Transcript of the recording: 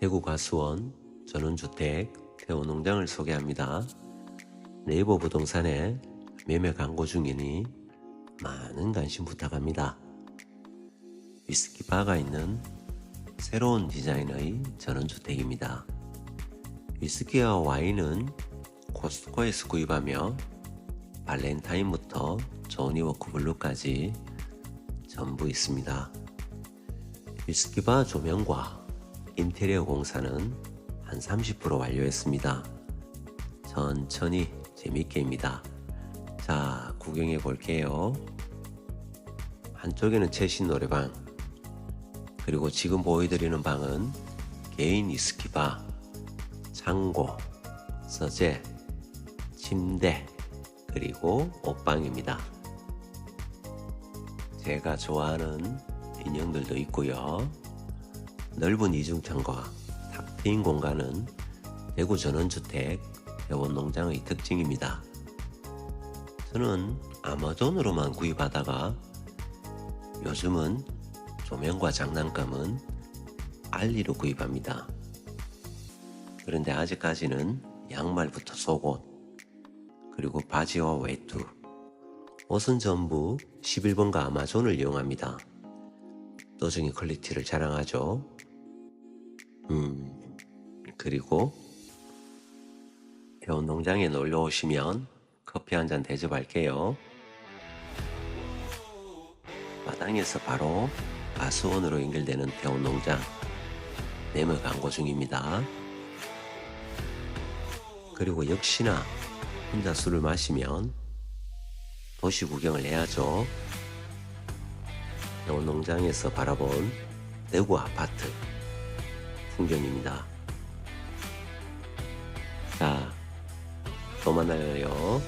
대구 가수원 전원주택 대원농장을 소개합니다. 네이버 부동산에 매매 광고 중이니 많은 관심 부탁합니다. 위스키 바가 있는 새로운 디자인의 전원주택입니다. 위스키와 와인은 코스트코에서 구입하며 발렌타인부터 조니워크 블루까지 전부 있습니다. 위스키바 조명과 인테리어 공사는 한 30% 완료했습니다. 천천히 재밌게입니다. 자, 구경해 볼게요. 한쪽에는 최신 노래방, 그리고 지금 보여드리는 방은 개인 위스키바, 창고, 서재, 침대, 그리고 옷방입니다. 제가 좋아하는 인형들도 있고요. 넓은 이중창과 탁 트인 공간은 대구 전원주택 대원 농장의 특징입니다. 저는 아마존으로만 구입하다가 요즘은 조명과 장난감은 알리로 구입합니다. 그런데 아직까지는 양말부터 속옷, 그리고 바지와 외투, 옷은 전부 11번가 아마존을 이용합니다. 또정의 퀄리티를 자랑하죠. 음, 그리고 대원 농장에 놀러 오시면 커피 한 잔 대접할게요. 마당에서 바로 가수원으로 연결되는 대원 농장 매매 광고 중입니다. 그리고 역시나 혼자 술을 마시면 도시 구경을 해야죠. 대원 농장에서 바라본 대구 아파트 풍경입니다. 자, 또 만나요.